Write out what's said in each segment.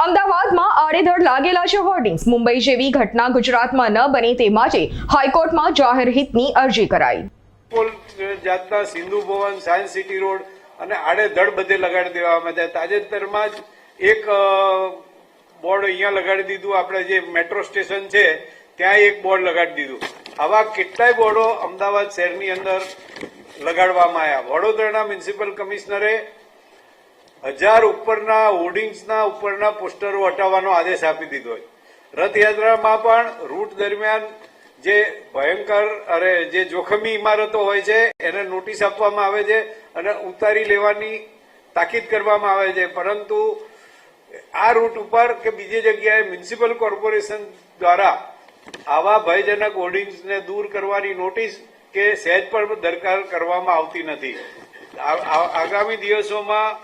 અમદાવાદમાં આડેધડ લાગેલા છે હોર્ડિંગ્સ. મુંબઈ જેવી ઘટના ગુજરાતમાં ન બને તે માટે હાઈકોર્ટમાં જાહેર હિતની અરજી કરાઈ. જાતના Sindhu Bhavan, science city road અને આડેધડ બધે લગાડી દેવામાં આવ્યા. તાજેતરમાં જ એક બોર્ડ અહીંયા લગાડી દીધું. આપણે જે મેટ્રો સ્ટેશન છે, ત્યાં એક બોર્ડ લગાડી દીધું. આવા કેટલાય બોર્ડો અમદાવાદ શહેરની અંદર લગાડવામાં આવ્યા. વડોદરાના મ્યુનિસિપલ કમિશનરે હજાર ઉપરના હોર્ડિંગ્સના ઉપરના પોસ્ટરો હટાવવાનો આદેશ આપી દીધો છે. રથયાત્રામાં પણ રૂટ દરમિયાન જે ભયંકર અરે જે જોખમી ઇમારતો હોય છે, એને નોટિસ આપવામાં આવે છે અને ઉતારી લેવાની તાકીદ કરવામાં આવે છે. પરંતુ આ રૂટ ઉપર કે બીજી જગ્યાએ મ્યુનિસિપલ કોર્પોરેશન દ્વારા આવા ભયજનક હોર્ડિંગ્સને દૂર કરવાની નોટિસ કે સહેજ પણ દરકાર કરવામાં આવતી નથી. આગામી દિવસોમાં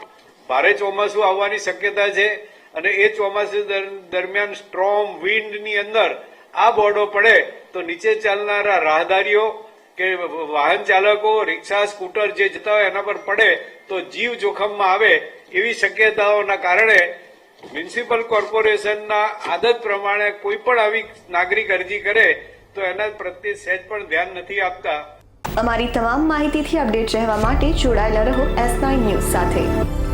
ભારે ચોમાસું આવવાની શક્યતા છે અને એ ચોમાસું દરમિયાન સ્ટ્રોમ વિન્ડની અંદર આ બોર્ડો પડે તો નીચે ચાલનારા રાહદારીઓ કે વાહન ચાલકો, રિક્ષા, સ્કૂટર જે જતા હોય એના પર પડે તો જીવ જોખમમાં આવે એવી શક્યતાઓના કારણે મ્યુનિસિપલ કોર્પોરેશનના આદત પ્રમાણે કોઈ પણ આવી નાગરિક અરજી કરે તો એના પ્રત્યે સહેજ પણ ધ્યાન નથી આપતા. અમારી તમામ માહિતીથી અપડેટ રહેવા માટે જોડાયેલા રહો એસ ન્યૂઝ સાથે.